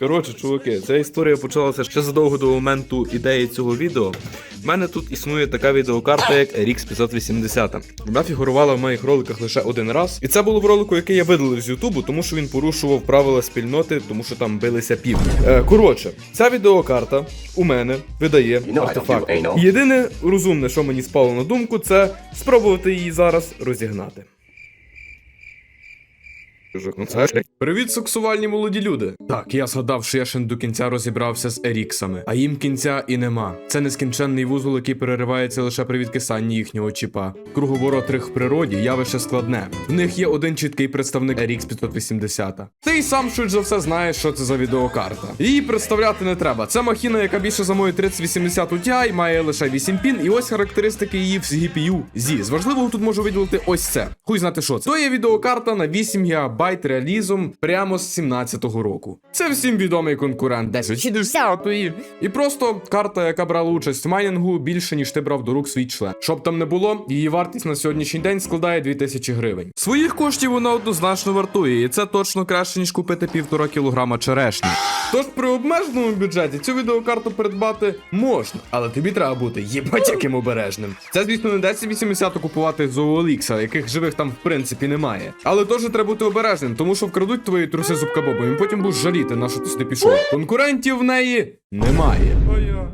Коротше, чуваки, ця історія почалася ще задовго до моменту ідеї цього відео. У мене тут існує така відеокарта, як RX 580. Вона фігурувала в моїх роликах лише один раз. І це було в ролику, який я видалив з Ютубу, тому що він порушував правила спільноти, тому що там билися півні. Е, коротше, ця відеокарта у мене видає anal. Єдине розумне, що мені спало на думку, це спробувати її зараз розігнати. Привіт, сексуальні молоді люди. Так, я згадав, що я ще не до кінця розібрався з еріксами, а їм кінця і нема. Це нескінченний вузол, який переривається лише при відкисанні їхнього чіпа. Круговорот рих в природі явище складне. В них є один чіткий представник RX 580. Ти й сам швидше за все знаєш, що це за відеокарта. Її представляти не треба. Це махіна, яка більше за мою 3080 Ti, має лише 8 пін, і ось характеристики її в GPU зі. З важливого тут можу виділити ось це. Хуй знати що це. То є відеокарта на 8 ГБ реалізом прямо з 17-го року. Це всім відомий конкурент 1060 і просто карта, яка брала участь в майнінгу більше, ніж ти брав до рук свій член. Щоб там не було, її вартість на сьогоднішній день складає 2000 гривень. Своїх коштів вона однозначно вартує, і це точно краще, ніж купити півтора кілограма черешні. Тож при обмеженому бюджеті цю відеокарту придбати можна, але тобі треба бути їбать яким обережним. Це, звісно, не 1080 купувати з OLX, яких живих там в принципі немає. Але теж треба бути обережним, тому що вкрадуть твої труси Бобом, і потім будеш жаліти, на що ти сюди пішов. Конкурентів в неї немає.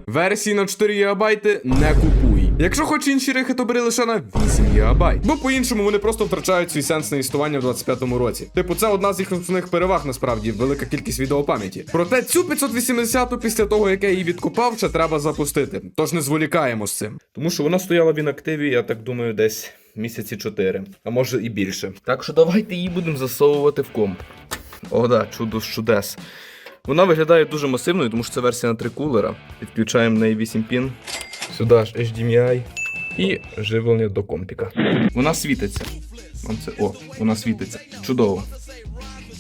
Версії на 4 ГБ не купуй. Якщо хочеш інші рихи, то бери лише на 8 ГБ. Бо по-іншому вони просто втрачають свій сенс на існування в 25-му році. Типу, це одна з їх основних переваг, насправді, велика кількість відеопам'яті. Проте цю 580 після того, як я її відкупав, ще треба запустити. Тож не зволікаємо з цим. Тому що вона стояла в інактиві, я так думаю, десь місяці 4, а може і більше. Так що давайте її будемо засовувати в комп. О, да, чудо з чудес. Вона виглядає дуже масивною, тому що це версія на 3 кулера. Підключаємо неї 8 пін. Сюди ж HDMI і живлення до компіка. Вона світиться. О, вона світиться. Чудово.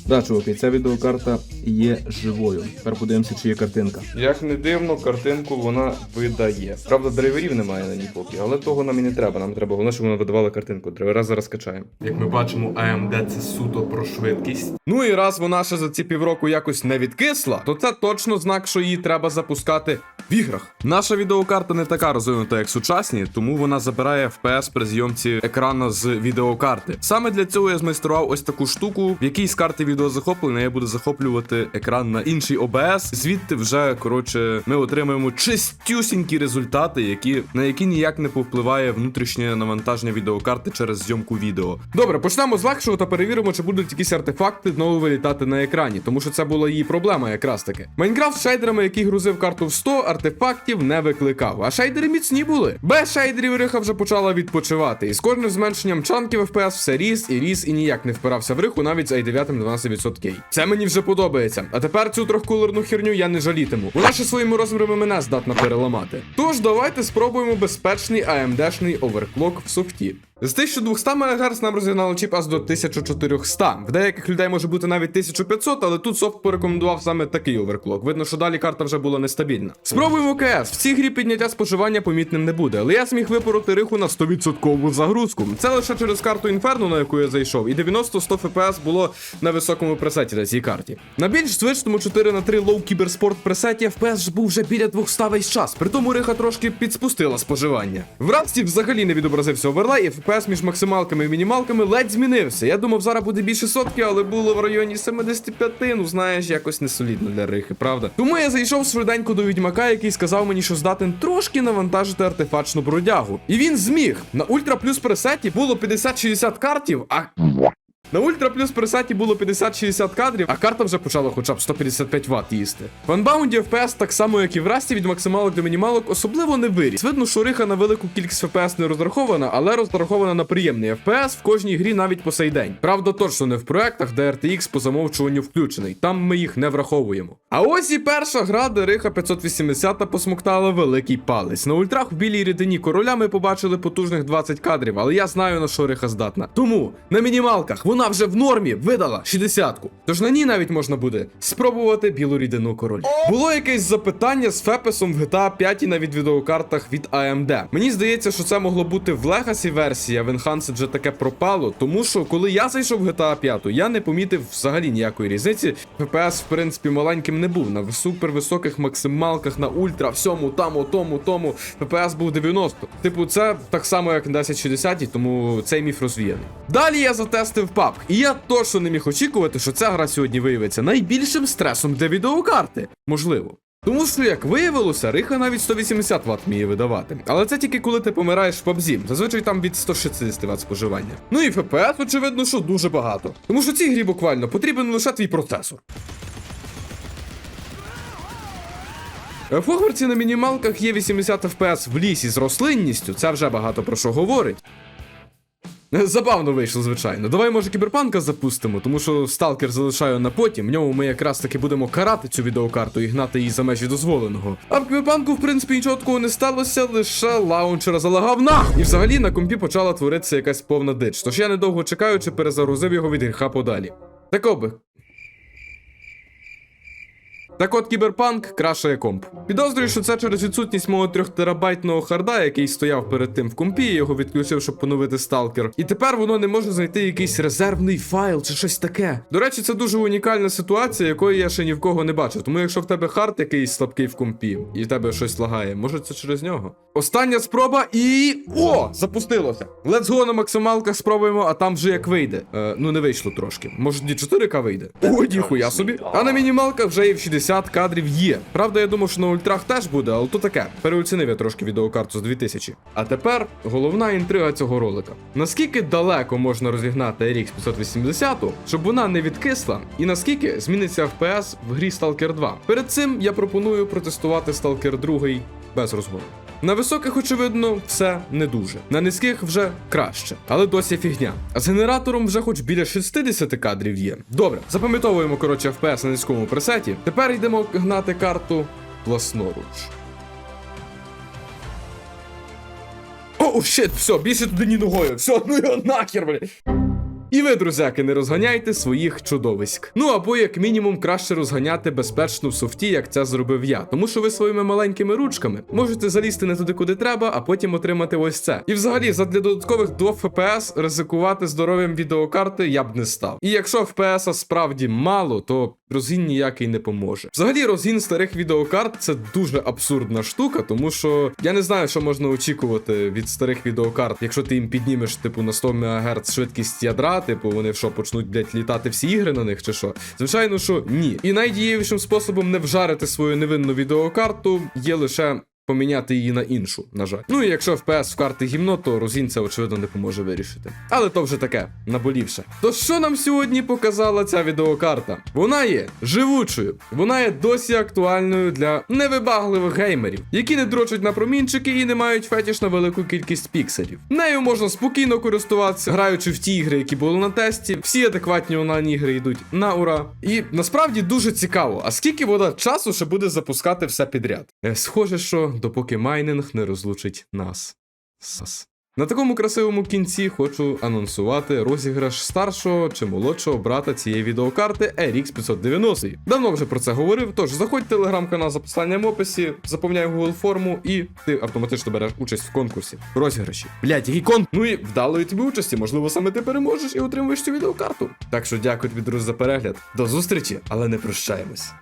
Да, чуваки, ця відеокарта є живою. Тепер подивимося, чи є картинка. Як не дивно, картинку вона видає. Правда, драйверів немає на ній поки, але того нам і не треба. Нам треба головне, щоб вона видавала картинку. Драйвера зараз качаємо. Як ми бачимо, AMD це суто про швидкість. Ну і раз вона ще за ці півроку якось не відкисла, то це точно знак, що її треба запускати в іграх. Наша відеокарта не така розвинута, як сучасні, тому вона забирає FPS при зйомці екрана з відеокарти. Саме для цього я змайстрував ось таку штуку, в якій з карти відеозахоплення я буду захоплювати екран на інший OBS. Звідти вже коротше ми отримаємо чистюсінькі результати, які на які ніяк не повпливає внутрішнє навантаження відеокарти через зйомку відео. Добре, почнемо з легшого та перевіримо, чи будуть якісь артефакти знову вилітати на екрані, тому що це була її проблема, якраз таки. Майнкрафт з шейдерами, який грузив карту в 100, артефактів не викликав. А шейдери міцні були. Без шейдерів риха вже почала відпочивати. І з кожним зменшенням чанків FPS все ріс і ріс і ніяк не впирався в риху навіть з i9 12%. Це мені вже подобається. А тепер цю трьохкулерну херню я не жалітиму. Вона ще своїми розмірами мене здатна переламати. Тож давайте спробуємо безпечний AMD-шний оверклок в софті. З 1200 МГц нам розігнало чіп аж до 1400. В деяких людей може бути навіть 1500, але тут софт порекомендував саме такий оверклок. Видно, що далі карта вже була нестабільна. Спробуємо КС. В цій грі підняття споживання помітним не буде, але я зміг випороти риху на 100% загрузку. Це лише через карту Inferno, на яку я зайшов, і 90-100 FPS було на високому пресеті на цій карті. На більш звичному 4 на 3 лоу кіберспорт пресеті FPS був вже біля 200 весь час. При тому риха трошки підспустила споживання. В Расті взагалі не відобразився оверлей, і FPS між максималками і мінімалками ледь змінився. Я думав, зараз буде більше сотки, але було в районі 75, ну знаєш, якось не солідно для рихи, правда? Тому я зайшов швиденько до відьмака, який сказав мені, що здатен трошки навантажити артефактну бродягу. І він зміг. На ультра плюс пресеті було 50-60 картів, а на Ультра плюс пресеті було 50-60 кадрів, а карта вже почала хоча б 155 Вт їсти. В анбаунді FPS, так само як і в Расті, від максималок до мінімалок особливо не виріс. Видно, що риха на велику кількість FPS не розрахована, але розрахована на приємний FPS в кожній грі навіть по сей день. Правда, точно не в проектах, де RTX по замовчуванню включений. Там ми їх не враховуємо. А ось і перша гра, де риха 580 посмоктала великий палець. На ультрах в білій рідині короля ми побачили потужних 20 кадрів, але я знаю на що риха здатна. Тому на мінімалках вона вже в нормі видала 60-ку. Тож на ній навіть можна буде спробувати білу рідину король. Було якесь запитання з Фепесом в GTA 5 і навіть відеокартах від AMD. Мені здається, що це могло бути в Legacy версії, а в Enhanced вже таке пропало, тому що коли я зайшов в GTA 5, я не помітив взагалі ніякої різниці. FPS, в принципі, маленьким не не був. На супер високих максималках, на ультра, всьому, таму, тому, тому. ППС був 90. Типу, це так само, як на 1060, тому цей міф розвіяний. Далі я затестив PUBG, і я точно не міг очікувати, що ця гра сьогодні виявиться найбільшим стресом для відеокарти. Можливо. Тому що, як виявилося, риха навіть 180 Вт вміє видавати. Але це тільки коли ти помираєш в PUBG. Зазвичай там від 160 Вт споживання. Ну і FPS, очевидно, що дуже багато. Тому що цій грі буквально потрібен лише твій процесор. В Хогвартсі на мінімалках є 80 FPS в лісі з рослинністю, це вже багато про що говорить. Забавно вийшло, звичайно. Давай, може, кіберпанка запустимо, тому що сталкер залишаю на потім. В ньому ми якраз таки будемо карати цю відеокарту і гнати її за межі дозволеного. А в кіберпанку, в принципі, нічого такого не сталося, лише лаунчера залагав нахуй. І взагалі на компі почала творитися якась повна дич. Тож я недовго чекаючи, перезагрузив його від гріха подалі. Так оби. Так от кіберпанк крашає комп. Підозрюю, що це через відсутність мого 3 терабайтного харда, який стояв перед тим в компі, я його відключив, щоб поновити сталкер. І тепер воно не може знайти якийсь резервний файл чи щось таке. До речі, це дуже унікальна ситуація, якої я ще ні в кого не бачив. Тому якщо в тебе хард якийсь слабкий в компі, і в тебе щось лагає, може це через нього. Остання спроба і. О! Запустилося! Let's go на максималках спробуємо, а там вже як вийде. Е, ну не вийшло трошки. Може, ні 4К вийде. О, ніхуя собі. А на мінімалках вже і в 60 кадрів є. Правда, я думав, що на ультрах теж буде, але то таке. Переоцінив я трошки відеокарту з 2000. А тепер головна інтрига цього ролика. Наскільки далеко можна розігнати RX 580, щоб вона не відкисла, і наскільки зміниться FPS в грі Stalker 2. Перед цим я пропоную протестувати Stalker 2 без розгону. На високих, очевидно, все не дуже. На низьких вже краще, але досі фігня. А з генератором вже хоч біля 60 кадрів є. Добре, запам'ятовуємо, коротше, FPS на низькому пресеті. Тепер йдемо гнати карту власноруч. О, щит, все, більше туди ні ногою. Все, ну його нахер, блядь. І ви, друзяки, не розганяйте своїх чудовиськ. Ну або як мінімум краще розганяти безпечно в софті, як це зробив я. Тому що ви своїми маленькими ручками можете залізти не туди, куди треба, а потім отримати ось це. І взагалі, задля додаткових 2 FPS ризикувати здоров'ям відеокарти я б не став. І якщо FPS справді мало, то розгін ніякий не поможе. Взагалі, розгін старих відеокарт це дуже абсурдна штука, тому що я не знаю, що можна очікувати від старих відеокарт, якщо ти їм піднімеш, типу, на 100 МГц швидкість ядра, типу, вони що, почнуть, блядь, літати всі ігри на них, чи що? Звичайно, що ні. І найдієвішим способом не вжарити свою невинну відеокарту є лише. Поміняти її на іншу, на жаль. Ну і якщо FPS в карти гімно, то розгін це очевидно не поможе вирішити. Але то вже таке, наболівше. То що нам сьогодні показала ця відеокарта? Вона є живучою, вона є досі актуальною для невибагливих геймерів, які не дрочать на промінчики і не мають фетіш на велику кількість пікселів. Нею можна спокійно користуватися, граючи в ті ігри, які були на тесті. Всі адекватні онлайн ігри йдуть на ура. І насправді дуже цікаво, а скільки вона часу ще буде запускати все підряд? Е, Схоже, що допоки майнинг не розлучить нас. Сас. На такому красивому кінці хочу анонсувати розіграш старшого чи молодшого брата цієї відеокарти RX 590. Давно вже про це говорив, тож заходь в телеграм-канал за посиланням в описі, заповняй Google форму і ти автоматично береш участь в конкурсі. Розіграші. Блять, який? Ну і вдалої тобі участі, можливо, саме ти переможеш і отримуєш цю відеокарту. Так що дякую тобі, друзі, за перегляд. До зустрічі, але не прощаємось.